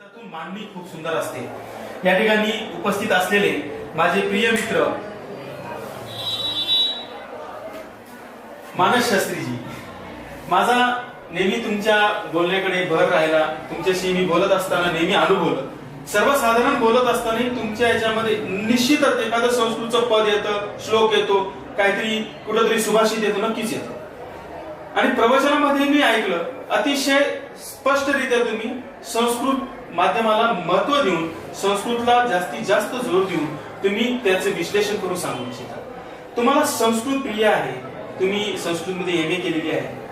मांडणी खूप सुंदर असते. या ठिकाणी उपस्थित असलेले माझे प्रिय मित्र मानस शास्त्रीजी माझा नेहमी तुमच्या बोलण्याकडे भर राहिला. तुमच्याशी मी बोलत असताना नेहमी अनुभवलं. सर्वसाधारण बोलत असताना तुमच्या याच्यामध्ये निश्चितच एखादं संस्कृतचं पद येतं श्लोक येतो काहीतरी कुठंतरी सुभाषित येतो नक्कीच येतं. आणि प्रवचनामध्ये मी ऐकलं अतिशय स्पष्टरित्या तुम्ही संस्कृत माध्यमाला महत्त्व देऊन संस्कृतला जास्तीत जास्त जोर देऊन तुम्ही त्याचे विश्लेषण करून सांगू इच्छिता. तुम्हाला संस्कृत प्रिय आहे. तुम्ही संस्कृतमध्ये एम ए केलेली आहे.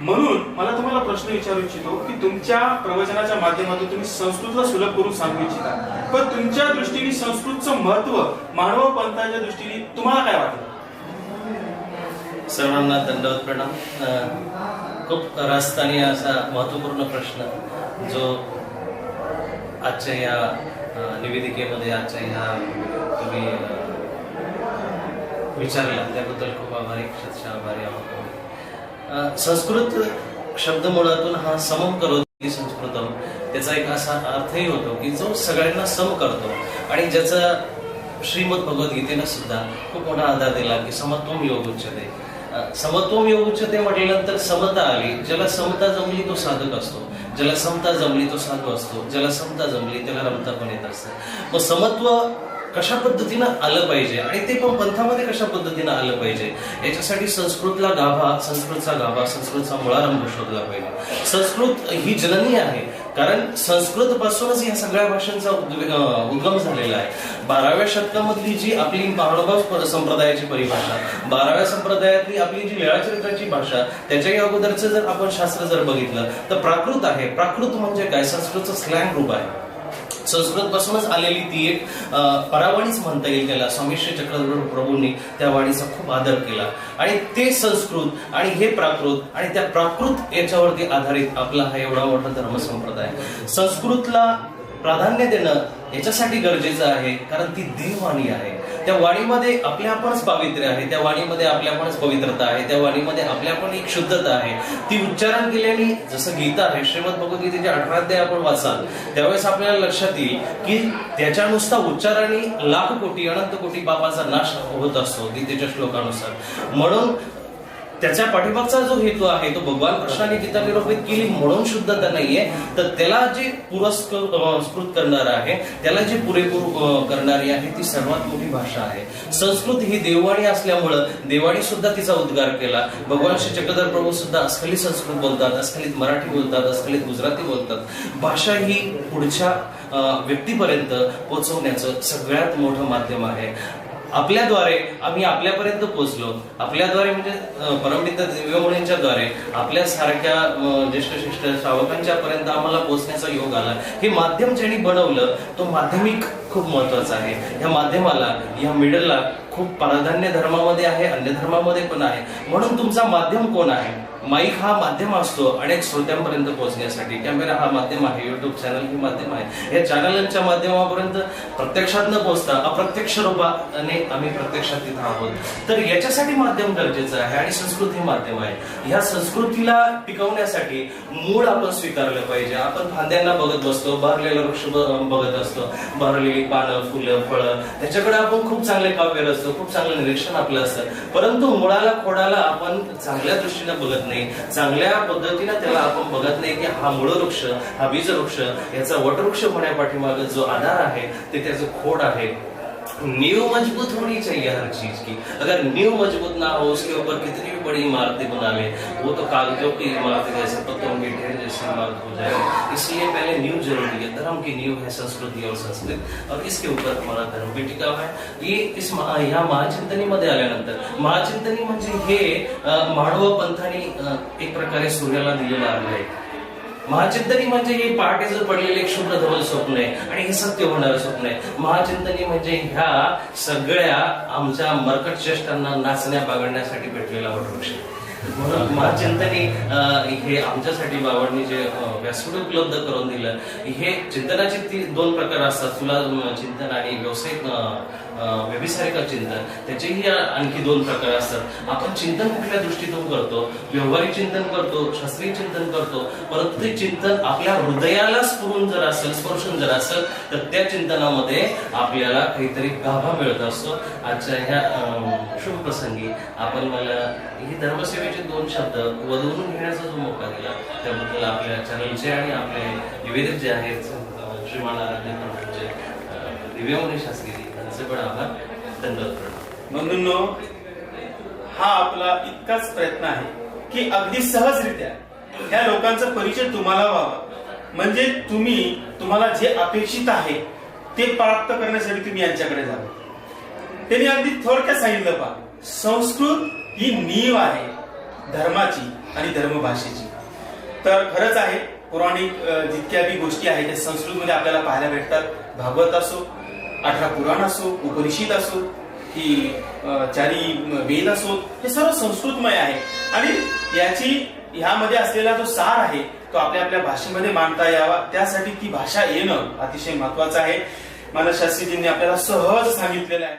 म्हणून मला तुम्हाला प्रश्न विचारू इच्छितो की तुमच्या प्रवचनाच्या माध्यमातून तुम्ही संस्कृतला सुलभ करून सांगू इच्छिता. पण तुमच्या दृष्टीने संस्कृतचं महत्त्व मानव पंथाच्या दृष्टीने तुम्हाला काय वाटतं? सर्वांना दंडवत प्रणाम. खूप रास्त असा महत्त्वपूर्ण प्रश्न जो आजच्या या निवेदिकेमध्ये आजच्या ह्या तुम्ही विचारला. त्याबद्दल खूप आभारी शतशः आभारी आहोत संस्कृत शब्द मुळातून हा सम करोति संस्कृतम त्याचा एक असा अर्थही होतो की जो सगळ्यांना सम करतो. आणि ज्याचा श्रीमद भगवद्गीतेनं सुद्धा खूप मोठा आधार दिला की समत्वम योग उच्चते अ, समत्वम योग म्हटल्यानंतर समता आली. ज्याला समता जमली तो साधक असतो. ज्याला समता जमली तो साधू असतो. ज्याला समता जमली त्याला रमता पण येत असतं. मग समत्व कशा पद्धतीनं आलं पाहिजे आणि ते पण पंथामध्ये कशा पद्धतीनं आलं पाहिजे याच्यासाठी संस्कृतला गाभा संस्कृतचा गाभा संस्कृतचा मुळारंभ शोधला पाहिजे. संस्कृत ही जननी आहे कारण संस्कृत पासूनच या सगळ्या भाषांचा उद्गम झालेला आहे. बाराव्या शतकामधली जी आपली महानुभाव संप्रदायाची परिभाषा बाराव्या संप्रदायातली आपली जी लीळाचरित्राची भाषा त्याच्याही अगोदरचं जर आपण शास्त्र जर बघितलं तर प्राकृत आहे. प्राकृत म्हणजे काय? संस्कृतचं स्लँग रूप आहे. संस्कृत पासूनच आलेली ती एक परावाणीच म्हणता येईल त्याला. स्वामी चक्रधर प्रभूंनी त्या वाणीचा खूप आदर केला. आणि ते संस्कृत आणि हे प्राकृत आणि त्या प्राकृत याच्यावरती आधारित आपला हा एवढा मोठा धर्मसंप्रदाय. संस्कृतला प्राधान्य देणं याच्यासाठी गरजेचं आहे कारण ती देववाणी आहे. त्या वाणीमध्ये आपल्या आपणच पावित्र्य आहे त्या वाणीमध्ये आपल्या आपणच पवित्रता आहे त्या वाणीमध्ये आपल्या पण एक शुद्धता आहे. ती उच्चारण केल्याने जसं गीता आहे श्रीमद भगवद्गीतेच्या अठराध्याय आपण वाचाल त्यावेळेस आपल्याला लक्षात येईल की त्याच्या नुसता उच्चाराने लाख कोटी अनंत कोटी बाबाचा नाश होत असतो गीतेच्या श्लोकानुसार. म्हणून त्याच्या पाठीमागचा जो हेतू आहे तो भगवान कृष्णाने गीता निरोपित केली म्हणून शुद्धता नाहीये तर त्याला जे पुरस्कृत करणार आहे त्याला जे पुरेपूर करणारी आहे ती सर्वात मोठी भाषा आहे. संस्कृत ही देववाणी असल्यामुळं देवाणी सुद्धा तिचा उद्गार केला. भगवान श्री चक्रधर प्रभू सुद्धा अस्खलित संस्कृत बोलतात अस्खलित मराठी बोलतात अस्खलित गुजराती बोलतात. भाषा ही पुढच्या व्यक्तीपर्यंत पोहोचवण्याचं सगळ्यात मोठं माध्यम आहे. आपल्याद्वारे आम्ही आपल्यापर्यंत पोहोचलो. आपल्याद्वारे म्हणजे अं, परमपिता द्वारे आपल्या सारख्या ज्येष्ठ शिष्ट श्रावकांच्या पर्यंत आम्हाला पोहोचण्याचा योग आला. हे माध्यम ज्यांनी बनवलं तो माध्यमिक खूप महत्त्वाचा आहे. ह्या माध्यमाला या मिडलला खूप प्राधान्य धर्मामध्ये आहे अन्य धर्मामध्ये पण आहे. म्हणून तुमचा माध्यम कोण आहे? माईक हा माध्यम असतो अनेक श्रोत्यांपर्यंत पोहोचण्यासाठी. कॅमेरा हा माध्यम आहे युट्यूब चॅनल हे माध्यम आहे. या चॅनलच्या माध्यमापर्यंत प्रत्यक्षात न पोहोचता अप्रत्यक्ष रूपाने आम्ही प्रत्यक्षात तिथं आहोत. तर याच्यासाठी माध्यम गरजेचं आहे आणि संस्कृत हे माध्यम आहे. ह्या संस्कृतीला टिकवण्यासाठी मूळ आपण स्वीकारलं पाहिजे. आपण फांद्यांना बघत बसतो भरलेलं वृक्ष बघत असतो. भरलेली पानं फुलं फळं त्याच्याकडे आपण खूप चांगले काव्य रचतो खूप चांगलं निरीक्षण आपलं असतं. परंतु मुळाला खोडाला आपण चांगल्या दृष्टीने बघत नाही. चांगल्या पद्धतीने त्याला आपण बघत नाही की हा मूळ वृक्ष हा बीज वृक्ष याचा वटवृक्ष होण्यापाठीमागे जो आधार आहे ते त्याचं खोड आहे. नींव मज़बूत होनी चाहिए हर चीज़ की। अगर नींव मज़बूत ना हो, उसके ऊपर कितनी भी बड़ी इमारतें बना ले वो तो कागजों की इमारतें जैसे पत्तों के ढेर जैसी इमारत हो जाएगी इसलिए पहले नींव ज़रूरी है। धर्म की नींव है, संस्कृति और संस्कृत। और इसके ऊपर हमारा धर्म भी टिका हुआ है। ये इस महा- ह्या महाचिंतनीमध्ये आल्यानंतर महाचिंतनी म्हणजे हे मानव पंथाने एक प्रकारे सूर्याला दिलेलं अर्घ महाचिंतनी म्हणजे हे पहाटेचं पडलेलं एक धवल स्वप्न आहे आणि हे सत्य होणारं स्वप्न आहे. महाचिंतनी म्हणजे ह्या सगळ्या आमच्या मरकट श्रेष्ठांना नाचण्या बागडण्यासाठी भेटलेला वटवृक्ष. म्हणून महाचिंतनी अं, हे आमच्यासाठी बाबांनी जे व्यासपीठ उपलब्ध करून दिलं हे चिंतनाचे ती दोन प्रकार असतात. तुला चिंतन आणि व्यावसायिक अं, चिंतन त्याचेही आणखी दोन प्रकार असतात. आपण चिंतन कुठल्या दृष्टीतून करतो? व्यवहारिक चिंतन करतो शास्त्रीय चिंतन करतो परंतु ते चिंतन आपल्या हृदयाला स्फुरून जर असेल स्पर्शून जर असेल तर त्या चिंतनामध्ये आपल्याला काहीतरी गाभा मिळत असतो. आजच्या ह्या शुभप्रसंगी शुभ प्रसंगी आपण मला ही धर्मसेवेचे दोन शब्द वदवून घेण्याचा जो मौका दिला त्याबद्दल आपल्या चॅनलचे आणि आपले निवेदक जे आहेत अं, श्रीमान आराध्य प्रभूंचे, अं, दिव्यमणी शास्त्री यांचे पण आभार. धन्यवाद प्रणव बंधूंनो हा आपला इतकाच प्रयत्न आहे की अगदी सहजरित्या ह्या लोकांचा परिचय तुम्हाला व्हावा. म्हणजे तुम्ही तुम्हाला जे अपेक्षित आहे ते प्राप्त करण्यासाठी तुम्ही यांच्याकडे जावे त्यांनी अगदी थोडक्यात सांगितलं पहा संस्कृत ही नीव आहे. धर्माची आणि धर्मभाषेची. तर खरंच आहे पौराणिक जितक्या बी गोष्टी आहेत त्या संस्कृतमध्ये आपल्याला पाहायला भेटतात. भागवत असो अठरा पुराण असो उपनिषद असो की चारी वेद असो हे सर्व संस्कृतमय आहे. आणि याची ह्यामध्ये असलेला जो सार आहे तो आपल्या आपल्या भाषेमध्ये मांडता यावा. त्यासाठी ती भाषा येणं अतिशय महत्वाचं आहे. मानसशास्त्रीजींनी आपल्याला सहज सांगितलेलं आहे.